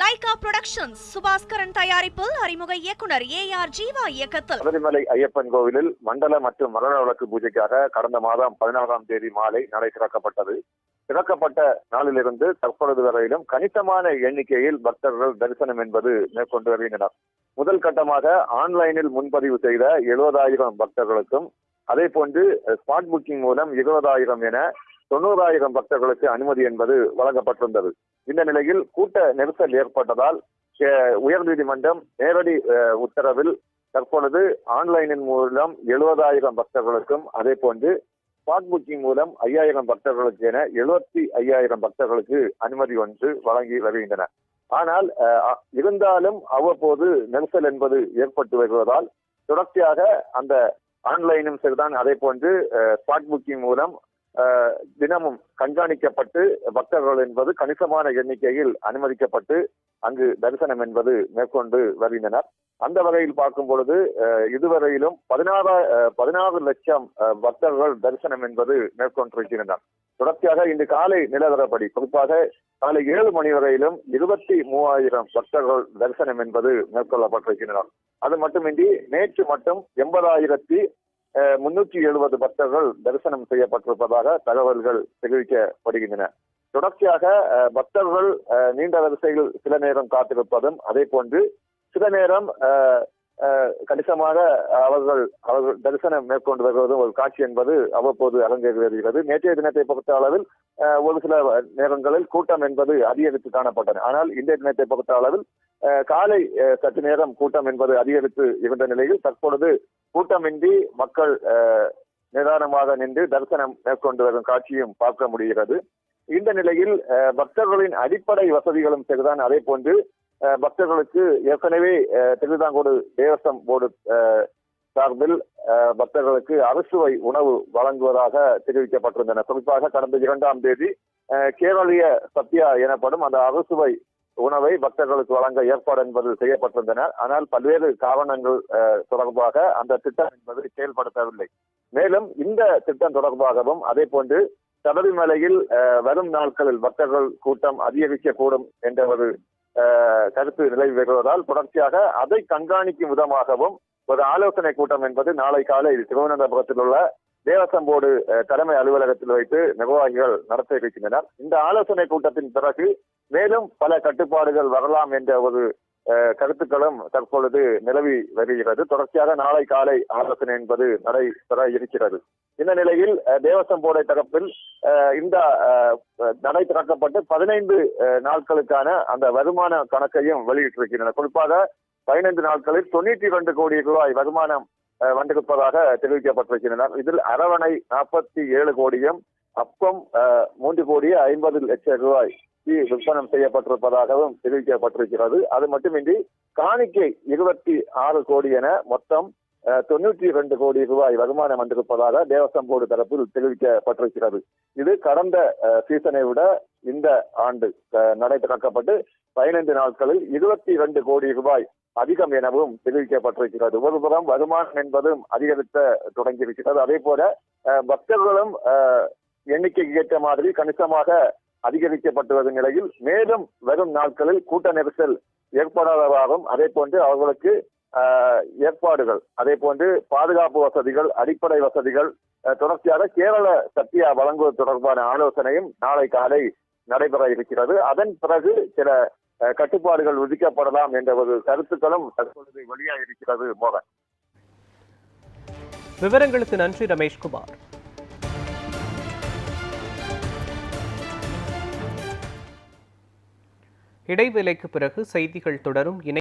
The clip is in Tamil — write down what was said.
லைகா புரொடக்ஷன்ஸ் சுபாஸ்கரன் தயாரிப்பில் அறிமுக இயக்குனர் ஏ ஆர் ஜீவா இயக்கத்தில். சபரிமலை ஐயப்பன் கோவிலில் மண்டல மற்றும் மரண விளக்கு பூஜைக்காக கடந்த மாதம் பதினாறாம் தேதி மாலை நடை திறக்கப்பட்டது. திறக்கப்பட்ட நாளிலிருந்து தற்பொழுது வரையிலும் கணிசமான எண்ணிக்கையில் பக்தர்கள் தரிசனம் என்பது மேற்கொண்டு வருகின்றனர். முதல் கட்டமாக ஆன்லைனில் முன்பதிவு செய்த எழுபதாயிரம் பக்தர்களுக்கும் அதே போன்று ஸ்பாட் புக்கிங் மூலம் இருபதாயிரம் என தொண்ணூறாயிரம் பக்தர்களுக்கு அனுமதி என்பது வழங்கப்பட்டிருந்தது. இந்த நிலையில் கூட்ட நெரிசல் ஏற்பட்டதால் உயர்நீதிமன்றம் நேரடி உத்தரவில் தற்பொழுது ஆன்லைனின் மூலம் எழுபதாயிரம் பக்தர்களுக்கும் அதே போன்று ஸ்பாட் புக்கிங் மூலம் ஐயாயிரம் பக்தர்களுக்கு என எழுபத்தி ஐயாயிரம் பக்தர்களுக்கு அனுமதி ஒன்று வழங்கி வருகின்றன. ஆனால் அஹ், இருந்தாலும் அவ்வப்போது நெரிசல் என்பது ஏற்பட்டு வருவதால் தொடர்ச்சியாக அந்த ஆன்லைனும் சரிதான். அதே போன்று ஸ்பாட் புக்கிங் மூலம் தினமும் கண்காணிக்கப்பட்டு பக்தர்கள் என்பது கணிசமான எண்ணிக்கையில் அனுமதிக்கப்பட்டு அங்கு தரிசனம் என்பது மேற்கொண்டு வருகின்றனர். அந்த வகையில் பார்க்கும் பொழுது இதுவரையிலும் பதினாறு பதினாறு லட்சம் அஹ், பக்தர்கள் தரிசனம் என்பது மேற்கொண்டிருக்கின்றனர். தொடர்ச்சியாக இன்று காலை நிலவரப்படி குறிப்பாக காலை ஏழு மணி வரையிலும் இருபத்தி மூவாயிரம் பக்தர்கள் தரிசனம் என்பது மேற்கொள்ளப்பட்டிருக்கின்றனர். அது மட்டுமின்றி நேற்று மட்டும் எண்பதாயிரத்தி முன்னூற்றி எழுபது பக்தர்கள் தரிசனம் செய்யப்பட்டிருப்பதாக தகவல்கள் தெரிவிக்கப்படுகின்றன. தொடர்ச்சியாக பக்தர்கள் அஹ், நீண்ட வரிசையில் சில நேரம் காத்திருப்பதும் அதே போன்று சில நேரம் கணிசமாக அவர்கள் அவர்கள் தரிசனம் மேற்கொண்டு வருவதும் ஒரு காட்சி என்பது அவ்வப்போது அரங்கேறி வருகிறது நேற்றைய தினத்தை பொறுத்த அளவில் அஹ், ஒரு சில நேரங்களில் கூட்டம் என்பது அதிகரித்து காணப்பட்டன ஆனால் இன்றைய தினத்தை பொறுத்த அளவில் காலை சற்று நேரம் கூட்டம் என்பது அதிகரித்து இருந்த நிலையில் தற்பொழுது கூட்டமின்றி மக்கள் நிதானமாக நின்று தரிசனம் மேற்கொண்டு வரும் காட்சியும் பார்க்க முடிகிறது. இந்த நிலையில் அஹ், பக்தர்களின் அடிப்படை வசதிகளும் சரிதான். அதே போன்று அஹ், பக்தர்களுக்கு ஏற்கனவே திருதாங்கோடு திருவிதாங்கோடு போர்டு சார்பில் அஹ், பக்தர்களுக்கு அறுசுவை உணவு வழங்குவதாக தெரிவிக்கப்பட்டிருந்தன. குறிப்பாக கடந்த இரண்டாம் தேதி அஹ், கேரளிய சத்யா எனப்படும் அந்த அறுசுவை உணவை பக்தர்களுக்கு வழங்க ஏற்பாடு என்பது செய்யப்பட்டிருந்தன ஆனால் பல்வேறு காரணங்கள் தொடர்பாக அந்த திட்டம் என்பது செயல்படுத்தவில்லை. மேலும் இந்த திட்டம் தொடர்பாகவும் அதே போன்று சபரிமலையில் வரும் நாட்களில் பக்தர்கள் கூட்டம் அதிகரிக்கக்கூடும் என்ற ஒரு கருத்து நிலவி வருவதால் தொடர்ச்சியாக அதை கண்காணிக்கும் விதமாகவும் ஒரு ஆலோசனை கூட்டம் என்பது நாளை காலை திருவனந்தபுரத்தில் உள்ள தேவசம் போர்டு தலைமை அலுவலகத்தில் வைத்து நிர்வாகிகள் நடத்த இருக்கின்றனர் இந்த ஆலோசனை கூட்டத்தின் பிறகு மேலும் பல கட்டுப்பாடுகள் வரலாம் என்ற ஒரு அஹ், கருத்துக்களும் தற்பொழுது நிலவி வருகிறது. தொடர்ச்சியாக நாளை காலை ஆலோசனை என்பது நடைபெற இருக்கிறது. இந்த நிலையில் அஹ், தேவசம் போர்டை தரப்பில் இந்த நடை திறக்கப்பட்டு பதினைந்து நாட்களுக்கான அந்த வருமான கணக்கையும் வெளியிட்டிருக்கின்றன. குறிப்பாக பதினைந்து நாட்களில் தொண்ணூற்றி இரண்டு கோடி ரூபாய் வருமானம் வந்திருப்பதாக தெரிவிக்கப்பட்டிருக்கின்றனர் இதில் அரவணை நாற்பத்தி ஏழு கோடியும் அப்பம் அஹ், மூன்று கோடி ஐம்பது லட்சம் ரூபாய் விற்பனம் செய்யப்பட்டிருப்பதாகவும் தெரிவிக்கப்பட்டிருக்கிறது. அது மட்டுமின்றி காணிக்கை இருபத்தி ஆறு கோடி என மொத்தம் தொண்ணூற்றி இரண்டு கோடி ரூபாய் வருமானம் வந்திருப்பதாக தேவசம் போர்டு தரப்பில் தெரிவிக்கப்பட்டிருக்கிறது. இது கடந்த சீசனை விட இந்த ஆண்டு அஹ், நடை திறக்கப்பட்டு பதினைந்து நாட்களில் இருபத்தி இரண்டு கோடி ரூபாய் அதிகம் எனவும் தெரிவிக்கப்பட்டிருக்கிறது. ஒருபுறம் வருமானம் என்பதும் அதிகரித்த தொடங்கியிருக்கிறது. அதே போல அஹ், பக்தர்களும் எண்ணிக்கைக்கு ஏற்ற மாதிரி கணிசமாக அதிகரிக்கப்பட்டு நிலையில் மேலும் வரும் நாட்களில் கூட்ட நெரிசல் ஏற்படாதவாறும் அதே போன்று அவர்களுக்கு ஏற்பாடுகள் அதே போன்று பாதுகாப்பு வசதிகள் அடிப்படை வசதிகள் தொடர்ச்சியாக கேரள சத்தியா வழங்குவது தொடர்பான ஆலோசனையும் நாளை காலை நடைபெற இருக்கிறது. அதன் பிறகு சில கட்டுப்பாடுகள் விதிக்கப்படலாம் என்ற ஒரு கருத்துக்களும் தற்பொழுது வெளியாக இருக்கிறது மோகன். விவரங்களுக்கு நன்றி ரமேஷ்குமார். இடைவேளைக்கு பிறகு செய்திகள் தொடரும். இணை